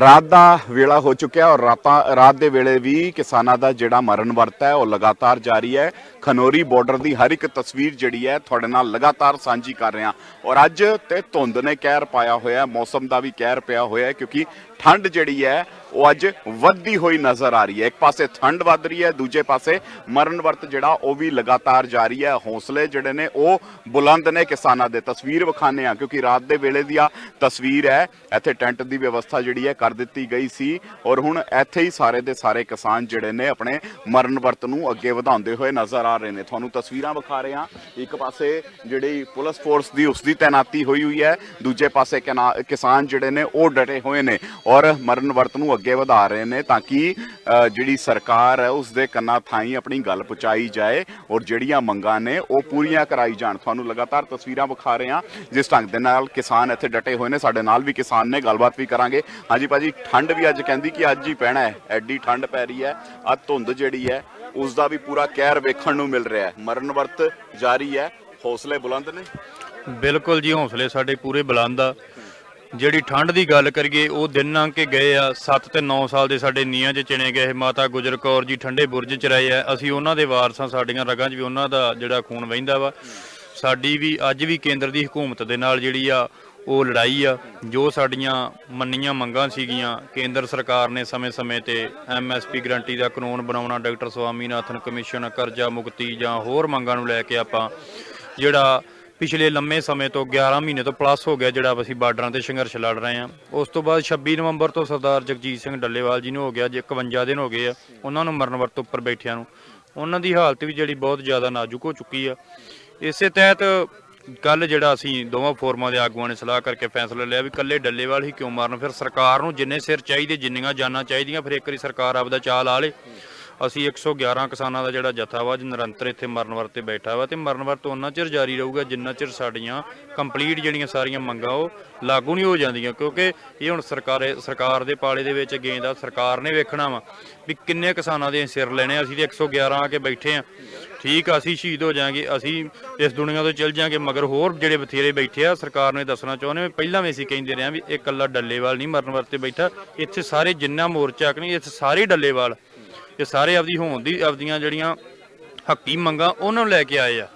ਰਾਤ ਦਾ ਵੇਲਾ ਹੋ ਚੁੱਕਿਆ ਔਰ ਰਾਤਾਂ, ਰਾਤ ਦੇ ਵੇਲੇ ਵੀ ਕਿਸਾਨਾਂ ਦਾ ਜਿਹੜਾ ਮਰਨ ਵਰਤ ਹੈ, ਉਹ ਲਗਾਤਾਰ ਜਾਰੀ ਹੈ। ਖਨੋਰੀ ਬਾਰਡਰ ਦੀ ਹਰ ਇੱਕ ਤਸਵੀਰ ਜਿਹੜੀ ਹੈ, ਤੁਹਾਡੇ ਨਾਲ ਲਗਾਤਾਰ ਸਾਂਝੀ ਕਰ ਰਹੇ। ਹਾਂ ਔਰ ਅੱਜ ਤੇ ਧੁੰਦ ਨੇ ਕਹਿਰ ਪਾਇਆ ਹੋਇਆ ਮੌਸਮ ਦਾ ਵੀ ਕਹਿਰ ਪਿਆ ਹੋਇਆ ਕਿਉਂਕਿ ਠੰਡ ਜਿਹੜੀ ਹੈ, ਉਹ ਅੱਜ ਵੱਧਦੀ ਹੋਈ ਨਜ਼ਰ ਆ ਰਹੀ ਹੈ। ਇੱਕ ਪਾਸੇ ਠੰਡ ਵੱਧ ਰਹੀ ਹੈ, ਦੂਜੇ ਪਾਸੇ ਮਰਨ ਵਰਤ ਜਿਹੜਾ, ਉਹ ਵੀ ਲਗਾਤਾਰ ਜਾਰੀ ਹੈ। ਹੌਸਲੇ ਜਿਹੜੇ ਨੇ, ਉਹ ਬੁਲੰਦ ਨੇ ਕਿਸਾਨਾਂ ਦੇ। ਤਸਵੀਰ ਵਿਖਾਣੇ ਆ ਕਿਉਂਕਿ ਰਾਤ ਦੇ ਵੇਲੇ ਦੀ ਆ ਤਸਵੀਰ ਹੈ। ਇੱਥੇ ਟੈਂਟ ਦੀ ਵਿਵਸਥਾ ਜਿਹੜੀ ਹੈ, ਕਰ ਦਿੱਤੀ ਗਈ ਸੀ। ਔਰ ਹੁਣ ਇੱਥੇ ਹੀ ਸਾਰੇ ਦੇ ਸਾਰੇ ਕਿਸਾਨ ਜਿਹੜੇ ਨੇ, ਆਪਣੇ ਮਰਨ ਵਰਤ ਨੂੰ ਅੱਗੇ ਵਧਾਉਂਦੇ ਹੋਏ ਨਜ਼ਰ ਆ ਰਹੇ ਨੇ। ਤੁਹਾਨੂੰ ਤਸਵੀਰਾਂ ਵਿਖਾ ਰਹੇ ਹਾਂ। ਇੱਕ ਪਾਸੇ ਜਿਹੜੀ ਪੁਲਿਸ ਫੋਰਸ ਦੀ, ਉਸ ਦੀ ਤੈਨਾਤੀ ਹੋਈ ਹੋਈ ਹੈ। ਦੂਜੇ ਪਾਸੇ ਕਿਨਾ- ਕਿਸਾਨ ਜਿਹੜੇ ਨੇ, ਉਹ ਡਟੇ ਹੋਏ ਨੇ। ਔਰ ਮਰਨ ਵਰਤ ਨੂੰ ਅੱਗੇ ਵਧਾ ਰਹੇ ਨੇ ਤਾਂ ਕਿ ਜਿਹੜੀ ਸਰਕਾਰ ਹੈ, ਉਸ ਦੇ ਕੰਨਾਂ ਥਾਈ ਆਪਣੀ ਗੱਲ ਪਹੁੰਚਾਈ ਜਾਏ ਔਰ ਜਿਹੜੀਆਂ ਮੰਗਾਂ ਨੇ ਉਹ ਪੂਰੀਆਂ ਕਰਾਈ ਜਾਣ। ਤੁਹਾਨੂੰ ਲਗਾਤਾਰ ਤਸਵੀਰਾਂ ਵਿਖਾ ਰਹੇ ਹਾਂ। ਜਿਸ ਢੰਗ ਦੇ ਨਾਲ ਕਿਸਾਨ ਇੱਥੇ ਡਟੇ ਹੋਏ ਨੇ, ਸਾਡੇ ਨਾਲ ਵੀ ਕਿਸਾਨ ਨੇ, ਗੱਲਬਾਤ ਵੀ ਕਰਾਂਗੇ। ਹਾਂਜੀ ਭਾਜੀ, ਠੰਡ ਵੀ ਅੱਜ ਕਹਿੰਦੀ ਕਿ ਅੱਜ ਹੀ ਪੈਣਾ ਹੈ। ਐਡੀ ਠੰਡ ਪੈ ਰਹੀ ਹੈ ਆ ਧੁੰਦ ਜਿਹੜੀ ਹੈ, ਉਸ ਦਾ ਵੀ ਪੂਰਾ ਕਹਿਰ ਵੇਖਣ ਨੂੰ ਮਿਲ ਰਿਹਾ ਹੈ। ਮਰਨ ਵਰਤ ਜਾਰੀ ਹੈ। ਹੌਸਲੇ ਬੁਲੰਦ ਨੇ? ਬਿਲਕੁਲ ਜੀ, ਹੌਸਲੇ ਸਾਡੇ ਪੂਰੇ ਬੁਲੰਦ ਆ। ਜਿਹੜੀ ਠੰਡ ਦੀ ਗੱਲ ਕਰੀਏ, ਉਹ ਦਿਨ ਲੰਘ ਕੇ ਗਏ ਆ। 7 ਤੇ 9 ਸਾਲ ਦੇ ਸਾਡੇ ਨੀਆਂ 'ਚ ਚਿਣੇ ਗਏ ਮਾਤਾ ਗੁਜਰ ਕੌਰ ਜੀ ਠੰਡੇ ਬੁਰਜ 'ਚ ਰਹੇ ਆ। ਅਸੀਂ ਉਹਨਾਂ ਦੇ ਵਾਰਸਾਂ ਸਾਡੀਆਂ ਰਗਾਂ 'ਚ ਵੀ ਉਹਨਾਂ ਦਾ ਜਿਹੜਾ ਖੂਨ ਵਹਿੰਦਾ ਵਾ। ਸਾਡੀ ਵੀ ਅੱਜ ਵੀ ਕੇਂਦਰ ਦੀ ਹਕੂਮਤ ਦੇ ਨਾਲ ਜਿਹੜੀ ਆ, ਉਹ ਲੜਾਈ ਆ। ਜੋ ਸਾਡੀਆਂ ਮੰਨੀਆਂ ਮੰਗਾਂ ਸੀਗੀਆਂ, ਕੇਂਦਰ ਸਰਕਾਰ ਨੇ ਸਮੇਂ-ਸਮੇਂ ਤੇ ਐਮਐਸਪੀ ਗਰੰਟੀ ਦਾ ਕਾਨੂੰਨ ਬਣਾਉਣਾ, ਡਾਕਟਰ ਸਵਾਮੀਨਾਥਨ ਕਮਿਸ਼ਨ ਕਰਜ਼ਾ ਮੁਕਤੀ ਜਾਂ ਹੋਰ ਮੰਗਾਂ ਨੂੰ ਲੈ ਕੇ ਆਪਾਂ ਜਿਹੜਾ ਪਿਛਲੇ ਲੰਮੇ ਸਮੇਂ ਤੋਂ 11 ਮਹੀਨੇ ਤੋਂ ਪਲੱਸ ਹੋ ਗਿਆ ਜਿਹੜਾ ਅਸੀਂ ਬਾਰਡਰਾਂ ਤੇ ਸੰਘਰਸ਼ ਲੜ ਰਹੇ ਹਾਂ। ਉਸ ਤੋਂ ਬਾਅਦ 26 ਨਵੰਬਰ ਤੋਂ ਸਰਦਾਰ ਜਗਜੀਤ ਸਿੰਘ ਡੱਲੇਵਾਲ ਜੀ ਨੂੰ ਹੋ ਗਿਆ, ਜੇ 51 ਦਿਨ ਹੋ ਗਏ ਆ, ਉਹਨਾਂ ਨੂੰ ਮਰਨ ਵਰਤ ਉੱਪਰ ਬੈਠਿਆਂ ਨੂੰ। ਉਹਨਾਂ ਦੀ ਹਾਲਤ ਵੀ ਜਿਹੜੀ ਬਹੁਤ ਜ਼ਿਆਦਾ ਨਾਜ਼ੁਕ ਹੋ ਚੁੱਕੀ ਆ। ਇਸੇ ਤਹਿਤ ਕੱਲ ਜਿਹੜਾ ਅਸੀਂ ਦੋਵਾਂ ਫੋਰਮਾਂ ਦੇ ਆਗੂਆਂ ਨੇ ਸਲਾਹ ਕਰਕੇ ਫੈਸਲਾ ਲਿਆ ਵੀ ਕੱਲੇ ਡੱਲੇਵਾਲ ਹੀ ਕਿਉਂ ਮਾਰਨ, ਫਿਰ ਸਰਕਾਰ ਨੂੰ ਜਿੰਨੇ ਸਿਰ ਚਾਹੀਦੇ, ਜਿੰਨੀਆਂ ਜਾਨਾਂ ਚਾਹੀਦੀਆਂ, ਫਿਰ ਇੱਕ ਵਾਰੀ ਸਰਕਾਰ ਆਪਦਾ ਚਾਲ ਆ ਲੇ। ਅਸੀਂ 111 ਕਿਸਾਨਾਂ ਦਾ ਜਿਹੜਾ ਜਥਾ ਵਾ, ਅੱਜ ਨਿਰੰਤਰ ਇੱਥੇ ਮਰਨ ਵਰਤੇ ਬੈਠਾ ਵਾ ਤੇ ਮਰਨ ਵਰਤ ਉਹਨਾਂ ਚਿਰ ਜਾਰੀ ਰਹੂਗਾ ਜਿੰਨਾ ਚਿਰ ਸਾਡੀਆਂ ਕੰਪਲੀਟ ਜਿਹੜੀਆਂ ਸਾਰੀਆਂ ਮੰਗਾਂ ਉਹ ਲਾਗੂ ਨਹੀਂ ਹੋ ਜਾਂਦੀਆਂ, ਕਿਉਂਕਿ ਇਹ ਹੁਣ ਸਰਕਾਰ ਸਰਕਾਰ ਦੇ ਪਾਲੇ ਦੇ ਵਿੱਚ ਗੇਂਦ ਆ ਸਰਕਾਰ ਨੇ ਵੇਖਣਾ ਵਾ ਵੀ ਕਿੰਨੇ ਕਿਸਾਨਾਂ ਦੇ ਸਿਰ ਲੈਣੇ ਆ। ਅਸੀਂ ਤੇ 111 ਆ ਕੇ ਬੈਠੇ ਆ ਠੀਕ ਆ, ਅਸੀਂ ਸ਼ਹੀਦ ਹੋ ਜਾਾਂਗੇ, ਅਸੀਂ ਇਸ ਦੁਨੀਆ ਤੋਂ ਚਲ ਜਾਾਂਗੇ, ਮਗਰ ਹੋਰ ਜਿਹੜੇ ਬਥੇਰੇ ਬੈਠੇ ਆ, ਸਰਕਾਰ ਨੂੰ ਦੱਸਣਾ ਚਾਹੁੰਦੇ ਪਹਿਲਾਂ ਵੀ ਅਸੀਂ ਕਹਿੰਦੇ ਰਹੇ ਆ ਵੀ ਇਹ ਇਕੱਲਾ ਡੱਲੇਵਾਲ ਨਹੀਂ ਮਰਨ ਵਰਤੇ ਬੈਠਾ ਇੱਥੇ ਸਾਰੇ ਜਿੰਨਾ ਮੋਰਚਾ ਕਿ ਨਹੀਂ, ਇੱਥੇ ਸਾਰੇ ਡੱਲੇਵਾਲ ਇਹ ਸਾਰੇ ਆਪਦੀ ਹੋਣ ਦੀ ਆਪਦੀਆਂ ਜਿਹੜੀਆਂ ਹੱਕੀ ਮੰਗਾਂ ਉਹਨਾਂ ਨੂੰ ਲੈ ਕੇ ਆਏ ਆ।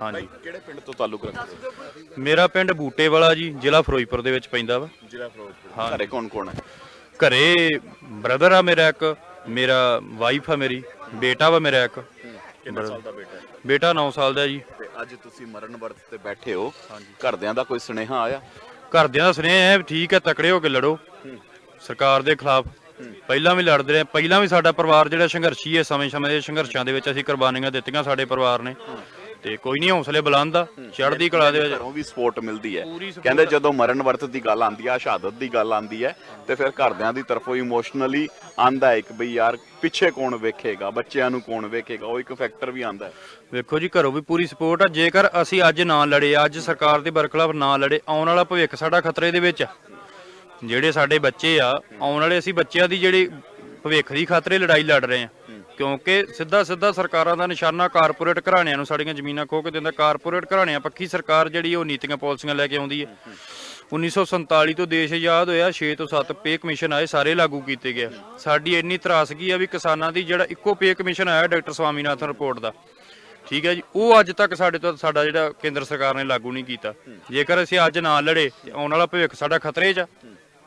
ਹਾਂਜੀ। ਕਿਹੜੇ ਪਿੰਡ ਤੋਂ ਤਾਲੁਕ ਰੱਖਦੇ ਹੋ? ਮੇਰਾ ਪਿੰਡ ਬੂਟੇ ਵਾਲਾ ਜੀ ਜ਼ਿਲ੍ਹਾ ਫਿਰੋਜ਼ਪੁਰ ਦੇ ਵਿੱਚ ਪੈਂਦਾ ਵਾ। ਜ਼ਿਲ੍ਹਾ ਫਿਰੋਜ਼ਪੁਰ। ਘਰੇ ਕੌਣ ਕੌਣ ਹੈ? ਘਰੇ ਬ੍ਰਦਰ ਆ ਮੇਰਾ ਇੱਕ ਮੇਰਾ ਵਾਈਫ ਆ ਮੇਰੀ ਬੇਟਾ ਵਾ ਮੇਰਾ ਇੱਕ। ਕਿੰਨੇ ਸਾਲ ਦਾ ਬੇਟਾ ਹੈ? ਬੇਟਾ 9 ਸਾਲ ਦਾ ਜੀ। ਤੇ ਅੱਜ ਤੁਸੀਂ ਮਰਨ ਵਰਤ ਤੇ ਬੈਠੇ ਹੋ। ਘਰਦਿਆਂ ਦਾ ਕੋਈ ਸੁਨੇਹਾ ਆਇਆ? ਘਰਦਿਆਂ ਦਾ ਸੁਨੇਹਾ ਹੈ ਠੀਕ ਹੈ ਤਕੜੇ ਹੋ ਕੇ ਲੜੋ। ਸਰਕਾਰ ਦੇ ਖਿਲਾਫ ਪਹਿਲਾਂ ਵੀ ਲੜਦੇ ਰਹੇ ਪਹਿਲਾਂ ਵੀ ਸਾਡਾ ਪਰਿਵਾਰ ਜਿਹੜਾ ਸੰਘਰਸ਼ੀ ਹੈ ਸਮੇਂ-ਸਮੇਂ ਦੇ ਸੰਘਰਸ਼ਾਂ ਦੇ ਵਿੱਚ ਅਸੀਂ ਕੁਰਬਾਨੀਆਂ ਦਿੱਤੀਆਂ ਸਾਡੇ ਪਰਿਵਾਰ ਨੇ। ਤੇ ਕੋਈ ਨਹੀਂ ਹੌਸਲੇ ਬੁਲੰਦ ਆ ਚੜ੍ਹਦੀ ਕਲਾ ਦੇ ਵਿੱਚ। ਘਰੋਂ ਵੀ ਸਪੋਰਟ ਮਿਲਦੀ ਹੈ। ਕਹਿੰਦੇ ਜਦੋਂ ਮਰਨ ਵਰਤ ਦੀ ਗੱਲ ਆਂਦੀ ਆ ਸ਼ਹਾਦਤ ਦੀ ਗੱਲ ਆਂਦੀ ਹੈ ਤੇ ਫਿਰ ਘਰਦਿਆਂ ਦੀ ਤਰਫੋਂ ਇਮੋਸ਼ਨਲੀ ਆਂਦਾ ਇੱਕ ਬਈ ਯਾਰ ਪਿੱਛੇ ਕੌਣ ਵੇਖੇਗਾ ਬੱਚਿਆਂ ਨੂੰ ਕੌਣ ਵੇਖੇਗਾ ਉਹ ਇੱਕ ਫੈਕਟਰ ਵੀ ਆਂਦਾ ਹੈ। ਵੇਖੋ ਜੀ ਘਰੋਂ ਵੀ ਪੂਰੀ ਸਪੋਰਟ ਆ। ਜੇਕਰ ਅਸੀਂ ਅੱਜ ਨਾ ਲੜੇ ਅੱਜ ਸਰਕਾਰ ਦੇ ਬਰਖਲਾਫ ਨਾ ਲੜੇ ਆਉਣ ਵਾਲਾ ਭਵਿੱਖ ਸਾਡਾ ਖਤਰੇ ਦੇ ਵਿੱਚ ਆ। ਜਿਹੜੇ ਸਾਡੇ ਬੱਚੇ ਆ ਆਉਣ ਵਾਲੇ ਅਸੀਂ ਬੱਚਿਆਂ ਦੀ ਜਿਹੜੀ ਭਵਿੱਖ ਦੀ ਖਾਤਰੇ ਲੜਾਈ ਲੜ ਰਹੇ ਆ। ਕਿਉਂਕਿ ਸਿੱਧਾ ਸਿੱਧਾ ਸਰਕਾਰਾਂ ਦਾ ਨਿਸ਼ਾਨਾ ਕਾਰਪੋਰੇਟ ਘਰਾਣਿਆਂ ਨੂੰ ਸਾਡੀਆਂ ਜ਼ਮੀਨਾਂ ਖੋਹ ਕੇ ਦਿੰਦਾ। ਕਾਰਪੋਰੇਟ ਘਰਾਣਿਆਂ ਪੱਖੀ ਸਰਕਾਰ ਜਿਹੜੀ ਉਹ ਨੀਤੀਆਂ ਪਾਲਿਸੀਆਂ ਲੈ ਕੇ ਆਉਂਦੀ ਹੈ 1947 ਤੋਂ ਦੇਸ਼ ਆਜ਼ਾਦ ਹੋਇਆ 6 ਤੋਂ 7 ਪੇ ਕਮਿਸ਼ਨ ਆਏ ਸਾਰੇ ਲਾਗੂ ਕੀਤੇ ਗਏ ਸਾਡੀ ਇੰਨੀ ਤਰਾਸਗੀ ਆ ਵੀ ਕਿਸਾਨਾਂ ਦੀ ਜਿਹੜਾ ਇੱਕੋ ਪੇ ਕਮਿਸ਼ਨ ਆਇਆ ਡਾਕਟਰ ਸਵਾਮੀਨਾਥਨ ਰਿਪੋਰਟ ਦਾ। ਠੀਕ ਹੈ ਜੀ ਉਹ ਅੱਜ ਤੱਕ ਸਾਡੇ ਤੋਂ ਸਾਡਾ ਜਿਹੜਾ ਕੇਂਦਰ ਸਰਕਾਰ ਨੇ ਲਾਗੂ ਨਹੀਂ ਕੀਤਾ। ਜੇਕਰ ਅਸੀਂ ਅੱਜ ਨਾ ਲੜੇ ਆਉਣ ਵਾਲਾ ਭਵਿੱਖ ਸਾਡਾ ਖਤਰੇ 'ਚ ਆ।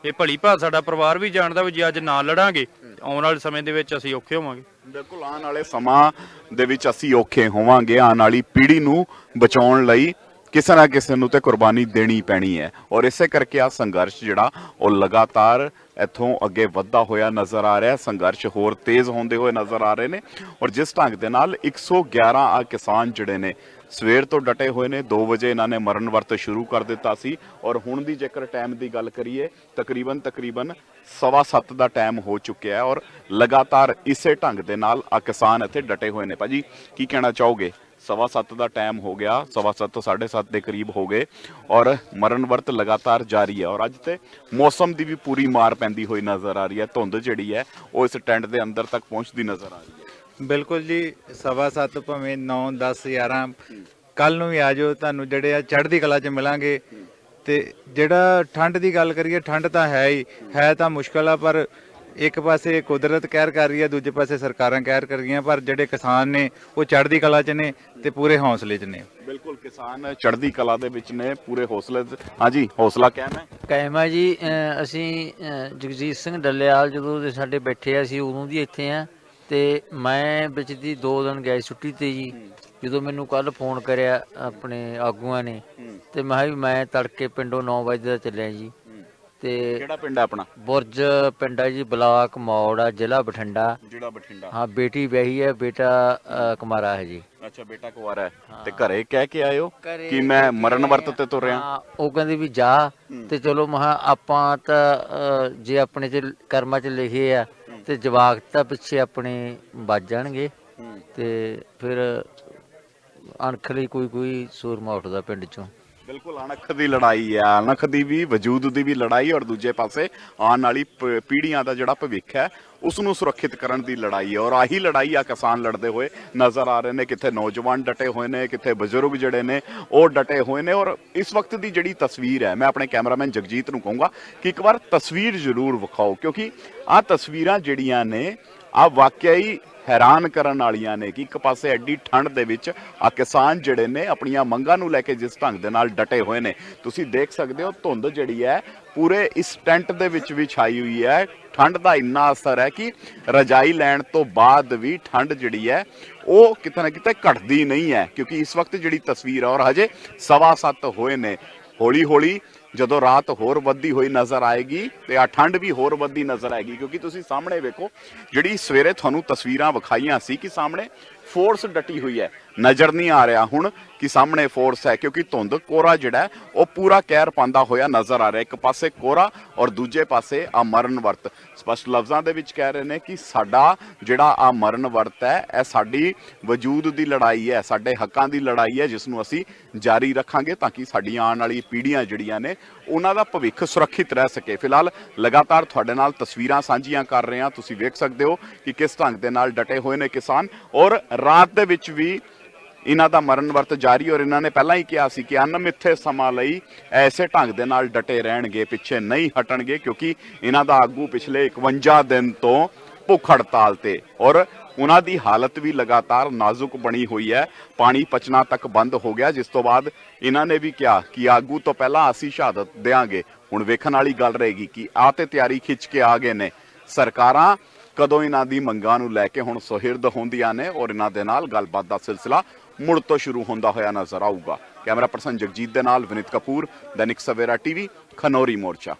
ਇਹ ਭਲੀ ਭਾਤ ਸਾਡਾ ਪਰਿਵਾਰ ਵੀ ਜਾਣਦਾ ਵੀ ਜੇ ਅੱਜ ਨਾ ਲੜਾਂਗੇ ਆਉਣ ਵਾਲੇ ਸਮੇਂ ਦੇ ਵਿੱਚ ਅਸੀਂ ਔਖੇ ਹੋਵਾਂਗੇ। ਬਿਲਕੁਲ, ਆਉਣ ਵਾਲੇ ਸਮਾਂ ਦੇ ਵਿੱਚ ਅਸੀਂ ਔਖੇ ਹੋਵਾਂਗੇ ਆਉਣ ਵਾਲੀ ਪੀੜ੍ਹੀ ਨੂੰ ਬਚਾਉਣ ਲਈ। ਕਿਸੇ ਨਾ ਕਿਸੇ ਨੂੰ ਤੇ ਕੁਰਬਾਨੀ ਦੇਣੀ ਪੈਣੀ ਹੈ। ਔਰ ਇਸੇ ਕਰਕੇ ਆ ਸੰਘਰਸ਼ ਜਿਹੜਾ, ਉਹ ਲਗਾਤਾਰ ਇੱਥੋਂ ਅੱਗੇ ਵੱਧਦਾ ਹੋਇਆ ਨਜ਼ਰ ਆ ਰਿਹਾ ਸੰਘਰਸ਼ ਹੋਰ ਤੇਜ਼ ਹੁੰਦੇ ਹੋਏ ਨਜ਼ਰ ਆ ਰਹੇ ਨੇ। ਔਰ ਜਿਸ ਢੰਗ ਦੇ ਨਾਲ 111 ਆ ਕਿਸਾਨ ਜਿਹੜੇ ਨੇ, ਸਵੇਰ ਤੋਂ ਡਟੇ ਹੋਏ ਨੇ। 2 ਵਜੇ ਇਹਨਾਂ ਨੇ ਮਰਨ ਵਰਤ ਸ਼ੁਰੂ ਕਰ ਦਿੱਤਾ ਸੀ। ਔਰ ਹੁਣ ਦੀ ਜੇਕਰ ਟਾਈਮ ਦੀ ਗੱਲ ਕਰੀਏ, ਤਕਰੀਬਨ ਤਕਰੀਬਨ ਸਵਾ ਸੱਤ ਦਾ ਟਾਈਮ ਹੋ ਚੁੱਕਿਆ ਹੈ। ਔਰ ਲਗਾਤਾਰ ਇਸੇ ਢੰਗ ਦੇ ਨਾਲ ਆ ਕਿਸਾਨ ਇੱਥੇ ਡਟੇ ਹੋਏ ਨੇ। ਭਾਜੀ, ਕੀ ਕਹਿਣਾ ਚਾਹੋਗੇ? ਸਵਾ ਸੱਤ ਦਾ ਟਾਈਮ ਹੋ ਗਿਆ, ਸਵਾ ਸੱਤ ਤੋਂ 7:30 ਦੇ ਕਰੀਬ ਹੋ ਗਏ ਔਰ ਮਰਨ ਵਰਤ ਲਗਾਤਾਰ ਜਾਰੀ ਹੈ ਔਰ ਅੱਜ ਤੇ ਮੌਸਮ ਦੀ ਵੀ ਪੂਰੀ ਮਾਰ ਪੈਂਦੀ ਹੋਈ ਨਜ਼ਰ ਆ ਰਹੀ ਹੈ, ਧੁੰਦ ਜਿਹੜੀ ਹੈ, ਉਹ ਇਸ ਟੈਂਟ ਦੇ ਅੰਦਰ ਤੱਕ ਪਹੁੰਚਦੀ ਨਜ਼ਰ ਆ ਰਹੀ ਹੈ। ਬਿਲਕੁਲ ਜੀ, ਸਵਾ ਸੱਤ ਭਾਵੇਂ 9 10 11 ਕੱਲ ਨੂੰ ਵੀ ਆ ਜਾਓ, ਤੁਹਾਨੂੰ ਜਿਹੜੇ ਆ ਚੜ੍ਹਦੀ ਕਲਾ 'ਚ ਮਿਲਾਂਗੇ। ਤੇ ਜਿਹੜਾ ਠੰਡ ਦੀ ਗੱਲ ਕਰੀਏ, ਠੰਡ ਤਾਂ ਹੈ ਹੀ, ਹੈ ਤਾਂ ਮੁਸ਼ਕਲ ਆ, ਪਰ ਇੱਕ ਪਾਸੇ ਕੁਦਰਤ ਕਹਿਰ ਕਰ ਰਹੀ ਹੈ ਦੂਜੇ ਪਾਸੇ ਸਰਕਾਰਾਂ ਕਹਿਰ ਕਰ ਰਹੀਆਂ ਪਰ ਜਿਹੜੇ ਕਿਸਾਨ ਨੇ ਉਹ ਚੜ੍ਹਦੀ ਕਲਾ 'ਚ ਨੇ ਤੇ ਪੂਰੇ ਹੌਸਲੇ 'ਚ ਨੇ। ਬਿਲਕੁਲ ਕਿਸਾਨ ਚੜ੍ਹਦੀ ਕਲਾ ਦੇ ਵਿੱਚ ਨੇ ਪੂਰੇ ਹੌਸਲੇ ਤੇ- ਹਾਂਜੀ ਹੌਸਲਾ ਕਾਇਮ ਹੈ? ਕਾਇਮਾ ਜੀ ਅਹ ਅਸੀਂ ਜਗਜੀਤ ਸਿੰਘ ਡੱਲੇਵਾਲ ਜਦੋਂ ਦੇ ਸਾਡੇ ਬੈਠੇ ਆ ਅਸੀਂ ਉਦੋਂ ਦੀ ਇੱਥੇ ਆ ਤੇ ਮੈਂ ਵਿੱਚ ਦੀ 2 ਦਿਨ ਗਿਆ ਸੀ ਛੁੱਟੀ ਤੇ ਜੀ ਜਦੋਂ ਮੈਨੂੰ ਕੱਲ ਫੋਨ ਕਰਿਆ ਆਪਣੇ ਆਗੂਆਂ ਨੇ ਤੇ ਮੈਂ ਕਿਹਾ ਵੀ ਮੈਂ ਤੜਕੇ ਪਿੰਡੋਂ 9 ਵਜੇ ਦਾ ਚੱਲਿਆ ਜੀ। ਤੇ ਕਿਹੜਾ ਪਿੰਡ ਹੈ ਆਪਣਾ? ਬੁਰਜ ਪਿੰਡ ਹੈ ਜੀ ਬਲਾਕ ਮੌੜ ਆ ਜ਼ਿਲ੍ਹਾ ਬਠਿੰਡਾ। ਜਿਹੜਾ ਬਠਿੰਡਾ। ਹਾਂ ਬੇਟੀ ਵਿਆਹੀ ਹੈ ਬੇਟਾ ਕੁਮਾਰਾ ਹੈ ਜੀ। ਅੱਛਾ ਬੇਟਾ ਕੁਵਾਰਾ ਹੈ। ਤੇ ਘਰੇ ਕਹਿ ਕੇ ਆਇਓ ਘਰੇ ਕਿ ਮੈਂ ਮਰਨ ਵਰਤ ਤੇ ਤੁਰਿਆ ਹਾਂ ਉਹ ਕਹਿੰਦੇ ਵੀ ਜਾ ਤੇ ਚਲੋ ਮਹਾ ਆਪਾਂ ਤਾਂ ਜੇ ਆਪਣੇ ਚ ਕਰਮਾਂ ਚ ਲਿਖੇ ਆ ਤੇ ਜਵਾਕ ਤਾਂ ਪਿੱਛੇ ਆਪਣੇ ਵੱਜ ਜਾਣਗੇ। ਤੇ ਫਿਰ ਅਣਖ ਲਈ ਕੋਈ ਕੋਈ ਸੂਰਮਾ ਉੱਠਦਾ ਪਿੰਡ ਚੋਂ। ਬਿਲਕੁਲ, ਅਣਖ ਦੀ ਲੜਾਈ ਹੈ ਅਣਖ ਦੀ ਵੀ, ਵਜੂਦ ਦੀ ਵੀ ਲੜਾਈ ਔਰ ਦੂਜੇ ਪਾਸੇ ਆਉਣ ਵਾਲੀ ਪ- ਪੀੜ੍ਹੀਆਂ ਦਾ ਜਿਹੜਾ ਭਵਿੱਖ ਹੈ ਉਸ ਨੂੰ ਸੁਰੱਖਿਅਤ ਕਰਨ ਦੀ ਲੜਾਈ ਹੈ। ਔਰ ਆਹੀ ਲੜਾਈ ਆ ਕਿਸਾਨ ਲੜਦੇ ਹੋਏ ਨਜ਼ਰ ਆ ਰਹੇ ਨੇ। ਕਿੱਥੇ ਨੌਜਵਾਨ ਡਟੇ ਹੋਏ ਨੇ, ਕਿੱਥੇ ਬਜ਼ੁਰਗ ਜਿਹੜੇ ਨੇ, ਉਹ ਡਟੇ ਹੋਏ ਨੇ। ਔਰ ਇਸ ਵਕਤ ਦੀ ਜਿਹੜੀ ਤਸਵੀਰ ਹੈ, ਮੈਂ ਆਪਣੇ ਕੈਮਰਾਮੈਨ ਜਗਜੀਤ ਨੂੰ ਕਹੂੰਗਾ ਕਿ ਇੱਕ ਵਾਰ ਤਸਵੀਰ ਜ਼ਰੂਰ ਵਿਖਾਓ, ਕਿਉਂਕਿ ਆਹ ਤਸਵੀਰਾਂ ਜਿਹੜੀਆਂ ਨੇ ਆ ਵਾਕਿਆ ਹੀ ਹੈਰਾਨ ਕਰਨ ਵਾਲੀਆਂ ਨੇ ਕਿ ਇੱਕ ਪਾਸੇ ਐਡੀ ਠੰਡ ਦੇ ਵਿੱਚ ਆ ਕਿਸਾਨ ਜਿਹੜੇ ਨੇ ਆਪਣੀਆਂ ਮੰਗਾਂ ਨੂੰ ਲੈ ਕੇ ਜਿਸ ਢੰਗ ਦੇ ਨਾਲ ਡਟੇ ਹੋਏ ਨੇ। ਤੁਸੀਂ ਦੇਖ ਸਕਦੇ ਹੋ ਧੁੰਦ ਜਿਹੜੀ ਹੈ, ਪੂਰੇ ਇਸ ਟੈਂਟ ਦੇ ਵਿੱਚ ਵੀ ਛਾਈ ਹੋਈ ਹੈ। ਠੰਡ ਦਾ ਇੰਨਾ ਅਸਰ ਹੈ ਕਿ ਰਜਾਈ ਲੈਣ ਤੋਂ ਬਾਅਦ ਵੀ ਠੰਡ ਜਿਹੜੀ ਹੈ, ਉਹ ਕਿਤੇ ਨਾ ਕਿਤੇ ਘਟਦੀ ਨਹੀਂ ਹੈ। ਕਿਉਂਕਿ ਇਸ ਵਕਤ ਜਿਹੜੀ ਤਸਵੀਰ ਹੈ, ਔਰ ਹਜੇ ਸਵਾ ਸੱਤ ਹੋਏ ਨੇ। ਹੌਲੀ ਹੌਲੀ ਜਦੋਂ ਰਾਤ ਹੋਰ ਵੱਧਦੀ ਹੋਈ ਨਜ਼ਰ ਆਏਗੀ ਤੇ ਆ ਠੰਡ ਵੀ ਹੋਰ ਵੱਧਦੀ ਨਜ਼ਰ ਆਏਗੀ, ਕਿਉਂਕਿ ਤੁਸੀਂ ਸਾਹਮਣੇ ਵੇਖੋ, ਜਿਹੜੀ ਸਵੇਰੇ ਤੁਹਾਨੂੰ ਤਸਵੀਰਾਂ ਵਿਖਾਈਆਂ ਸੀ ਕਿ ਸਾਹਮਣੇ ਫੋਰਸ ਡਟੀ ਹੋਈ ਹੈ। ਨਜ਼ਰ ਨਹੀਂ ਆ ਰਿਹਾ ਹੁਣ ਕਿ ਸਾਹਮਣੇ ਫੋਰਸ ਹੈ ਕਿਉਂਕਿ ਧੁੰਦ ਕੋਰਾ ਜਿਹੜਾ ਹੈ, ਉਹ ਪੂਰਾ ਕਹਿਰ ਪਾਉਂਦਾ ਹੋਇਆ ਨਜ਼ਰ ਆ ਰਿਹਾ। ਇੱਕ ਪਾਸੇ ਕੋਰਾ ਔਰ ਦੂਜੇ ਪਾਸੇ ਆ ਮਰਨ ਵਰਤ। ਸਪਸ਼ਟ ਲਫ਼ਜ਼ਾਂ ਦੇ ਵਿੱਚ ਕਹਿ ਰਹੇ ਨੇ ਕਿ ਸਾਡਾ ਜਿਹੜਾ ਆ ਮਰਨ ਵਰਤ ਹੈ ਇਹ ਸਾਡੀ ਵਜੂਦ ਦੀ ਲੜਾਈ ਹੈ ਸਾਡੇ ਹੱਕਾਂ ਦੀ ਲੜਾਈ ਹੈ ਜਿਸ ਨੂੰ ਅਸੀਂ ਜਾਰੀ ਰੱਖਾਂਗੇ ਤਾਂ ਕਿ ਸਾਡੀਆਂ ਆਉਣ ਵਾਲੀ ਪੀੜ੍ਹੀਆਂ ਜਿਹੜੀਆਂ ਨੇ ਉਹਨਾਂ ਦਾ ਭਵਿੱਖ ਸੁਰੱਖਿਅਤ ਰਹਿ ਸਕੇ। ਫਿਲਹਾਲ ਲਗਾਤਾਰ ਤੁਹਾਡੇ ਨਾਲ ਤਸਵੀਰਾਂ ਸਾਂਝੀਆਂ ਕਰ ਰਹੇ ਹਾਂ। ਤੁਸੀਂ ਵੇਖ ਸਕਦੇ ਹੋ ਕਿ ਕਿਸ ਢੰਗ ਦੇ ਨਾਲ ਡਟੇ ਹੋਏ ਨੇ ਕਿਸਾਨ ਔਰ ਰਾਤ ਦੇ ਵਿੱਚ ਵੀ ਇਹਨਾਂ ਦਾ ਮਰਨ ਵਰਤ ਜਾਰੀ ਔਰ ਇਹਨਾਂ ਨੇ ਪਹਿਲਾਂ ਹੀ ਕਿਹਾ ਸੀ ਕਿ ਅਨਮਿੱਥੇ ਸਮਾਂ ਲਈ ਐਸੇ ਢੰਗ ਦੇ ਨਾਲ ਡਟੇ ਰਹਿਣਗੇ, ਪਿੱਛੇ ਨਹੀਂ ਹਟਣਗੇ ਕਿਉਂਕਿ ਇਹਨਾਂ ਦਾ ਆਗੂ ਪਿਛਲੇ 51 ਦਿਨ ਤੋਂ ਭੁੱਖ ਹੜਤਾਲ ਤੇ ਔਰ ਉਹਨਾਂ ਦੀ ਹਾਲਤ ਵੀ ਲਗਾਤਾਰ ਨਾਜ਼ੁਕ ਬਣੀ ਹੋਈ ਹੈ। ਪਾਣੀ ਪਚਣਾ ਤੱਕ ਬੰਦ ਹੋ ਗਿਆ, ਜਿਸ ਤੋਂ ਬਾਅਦ ਇਹਨਾਂ ਨੇ ਵੀ ਕਿਹਾ ਕਿ ਆਗੂ ਤੋਂ ਪਹਿਲਾਂ ਅਸੀਂ ਸ਼ਹਾਦਤ ਦੇਾਂਗੇ ਹੁਣ ਵੇਖਣ ਵਾਲੀ ਗੱਲ ਰਹੇਗੀ ਕਿ ਆ ਤੇ ਤਿਆਰੀ ਖਿੱਚ ਕੇ ਆ ਗਏ ਨੇ। ਸਰਕਾਰਾਂ ਕਦੋਂ ਇਹਨਾਂ ਦੀ ਮੰਗਾਂ ਨੂੰ ਲੈ ਕੇ ਹੁਣ ਸੁਹਿਰਦ ਹੁੰਦੀਆਂ ਨੇ ਔਰ ਇਹਨਾਂ ਦੇ ਨਾਲ ਗੱਲਬਾਤ ਦਾ ਸਿਲਸਿਲਾ ਮੁੜ ਤੋਂ ਸ਼ੁਰੂ ਹੁੰਦਾ ਹੋਇਆ ਨਜ਼ਰ ਆਊਗਾ। ਕੈਮਰਾ ਪਰਸਨ ਜਗਜੀਤ ਦੇ ਨਾਲ ਵਿਨਿਤ ਕਪੂਰ, ਦੈਨਿਕ ਸਵੇਰਾ ਟੀਵੀ, ਖਨੌਰੀ ਮੋਰਚਾ।